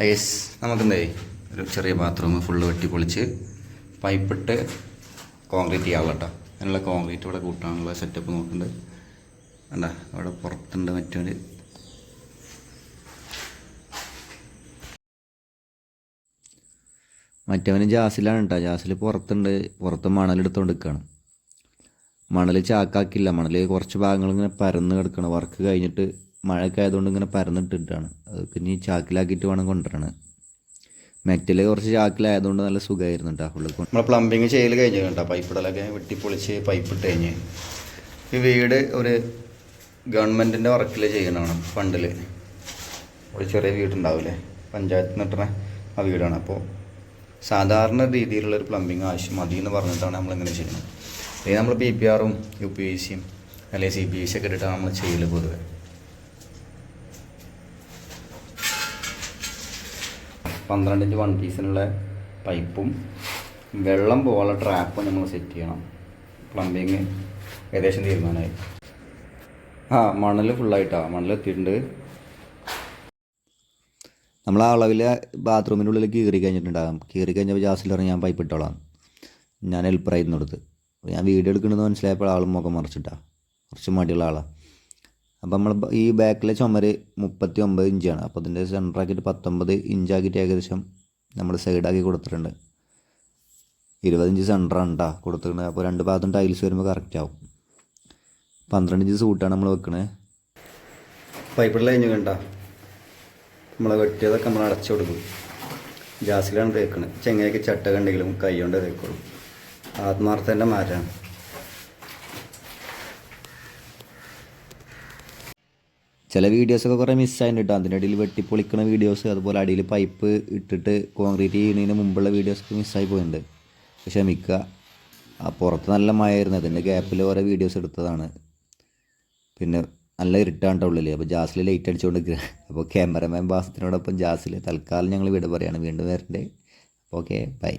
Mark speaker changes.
Speaker 1: Ice നമുക്കെന്തേ ഒരു ചെറിയ bathroom full വെട്ടി പൊളിച്ച് പൈപ്പിട്ട് കോൺക്രീറ്റ് ചെയ്യാവുക കേട്ടോ. അതിനുള്ള കോൺക്രീറ്റ് ഇവിടെ കൂട്ടാനുള്ള സെറ്റപ്പ് നോക്കുന്നുണ്ട്. വേണ്ട അവിടെ പുറത്തുണ്ട് മറ്റൊരു. മറ്റവന് ജാസിലാണ് കേട്ടോ. ജാസിൽ പുറത്തുണ്ട്. പുറത്ത് മണലെടുത്തോണ്ട് നിൽക്കുകയാണ് മണൽ ചാക്കാക്കില്ല. മണൽ കുറച്ച് ഭാഗങ്ങൾ ഇങ്ങനെ പരന്ന് കിടക്കണം. വർക്ക് കഴിഞ്ഞിട്ട് മഴയൊക്കെ ആയതുകൊണ്ട് ഇങ്ങനെ പരന്നിട്ടിട്ടാണ്. അത് ഇനി ചാക്കിലാക്കിയിട്ട് വേണം കൊണ്ടുവരണം മെറ്റൽ കുറച്ച് ചാക്കിലായതുകൊണ്ട് നല്ല സുഖമായിരുന്നു കേട്ടോ ഫുള്ള്. നമ്മൾ പ്ലംബിങ് ചെയ്യൽ കഴിഞ്ഞു കേട്ടോ പൈപ്പ് ഇടലൊക്കെ വെട്ടിപ്പൊളിച്ച് പൈപ്പ് ഇട്ട് കഴിഞ്ഞ്. ഈ വീട് ഒരു ഗവൺമെന്റിന്റെ വർക്കിൽ ചെയ്യണതാണ് ഫണ്ടിൽ ഒരു ചെറിയ വീടുണ്ടാവില്ലേ പഞ്ചായത്തിൽ നിന്ന് കിട്ടുന്ന ആ വീടാണ്. അപ്പോൾ സാധാരണ രീതിയിലുള്ള ഒരു പ്ലംബിങ് ആവശ്യം മതി എന്ന് പറഞ്ഞിട്ടാണ് നമ്മളിങ്ങനെ ചെയ്യുന്നത്. ഇത് നമ്മൾ പി പി ആറും യു പി എസ് സിയും അല്ലെങ്കിൽ സി പി എസ് സി ഒക്കെ ഇട്ടിട്ടാണ് നമ്മൾ ചെയ്യൽ പൊതുവെ. പന്ത്രണ്ട് ഇഞ്ച് വൺ പീസിനുള്ള പൈപ്പും വെള്ളം പോകാനുള്ള ട്രാപ്പും നമ്മൾ സെറ്റ് ചെയ്യണം. പ്ലംബിങ് ഏകദേശം തീരുമാനമായി. ആ മണൽ ഫുള്ളായിട്ടാണ് മണൽ എത്തിയിട്ടുണ്ട്. നമ്മൾ ആ അളവിൽ ബാത്റൂമിന്റെ ഉള്ളിൽ കീറി കഴിഞ്ഞിട്ടുണ്ടാകും. കീറി കഴിഞ്ഞപ്പോൾ ജാസിൽ പറഞ്ഞ് ഞാൻ പൈപ്പ് ഇട്ടോളാം. ഞാൻ ഹെൽപ്പറായിരുന്നു കൊടുത്ത് ഞാൻ വീഡിയോ എടുക്കണമെന്ന് മനസ്സിലായപ്പോൾ ആളും മുഖം മറിച്ചിട്ടാണ് കുറച്ച് മടിയുള്ള ആളാണ് അപ്പോൾ നമ്മൾ ഈ ബാക്കിലെ ചുമര് മുപ്പത്തി ഒമ്പത് ഇഞ്ചാണ് അപ്പോൾ അതിന്റെ സെന്ററാക്കിയിട്ട് പത്തൊമ്പത് ഇഞ്ചാക്കിയിട്ട് ഏകദേശം നമ്മൾ സൈഡാക്കി കൊടുത്തിട്ടുണ്ട്. ഇരുപത് ഇഞ്ച് സെന്ററാണ് കേട്ടോ കൊടുത്തിട്ടുണ്ട് അപ്പോൾ രണ്ട് ഭാഗത്തും ടൈൽസ് വരുമ്പോൾ കറക്റ്റ് ആവും. പന്ത്രണ്ട് ഇഞ്ച് സൂട്ടാണ് നമ്മൾ വെക്കണത്. പൈപ്പിൽ കഴിഞ്ഞു കണ്ട? നമ്മൾ വെട്ടിയതൊക്കെ നമ്മൾ അടച്ചു കൊടുക്കും. ഗ്യാസിലാണ് തേക്കണത്. ചെങ്ങയൊക്കെ ചട്ട കണ്ടെങ്കിലും കൈ കൊണ്ട് തേക്കുള്ളൂ. ആത്മാർത്ഥന്റെ മാറ്റാണ്. ചില വീഡിയോസൊക്കെ കുറേ മിസ്സായിട്ടുണ്ട് കേട്ടോ അതിന്റെ ഇടയിൽ വെട്ടിപ്പൊളിക്കുന്ന വീഡിയോസ് അതുപോലെ അടിയിൽ പൈപ്പ് ഇട്ടിട്ട് കോൺക്രീറ്റ് ചെയ്യുന്നതിന് മുമ്പുള്ള വീഡിയോസൊക്കെ മിസ്സായി പോയിട്ടുണ്ട്. ആ പുറത്ത് നല്ല മഴയായിരുന്നു. അതിന്റെ ഗ്യാപ്പിൽ ഓരോ വീഡിയോസ് എടുത്തതാണ്. പിന്നെ നല്ല ഇരുട്ടാണ് ട്ടോ ഉള്ളിൽ അപ്പോൾ ജാസിൽ ലൈറ്റ് അടിച്ചുകൊണ്ട് അപ്പോൾ ക്യാമറമാൻ ബാസത്തിനോടൊപ്പം ജാസിൽ തൽക്കാലം ഞങ്ങൾ വിട പറയുകയാണ് വീണ്ടും വരണ്ടേ. Okay bye